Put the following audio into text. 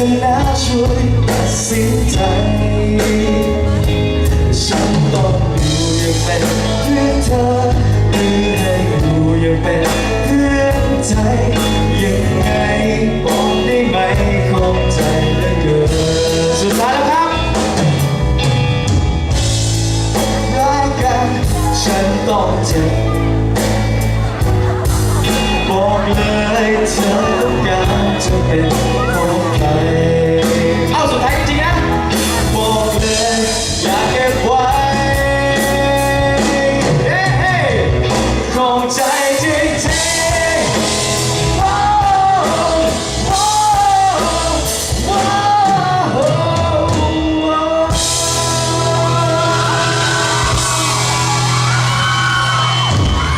ธอแล้ช่วยตัดสินใจ ฉันต้องอยู่ยังเป็นเพื่อนเธอหรือให้อยู่ยังเป็นเพื่อนใจยังไงบอกได้ไหมของใจเหลือเกินสุดท้ายแล้วครับรักกันฉันต้องเจ็บบอกเลยเธอต้องการจะเป็น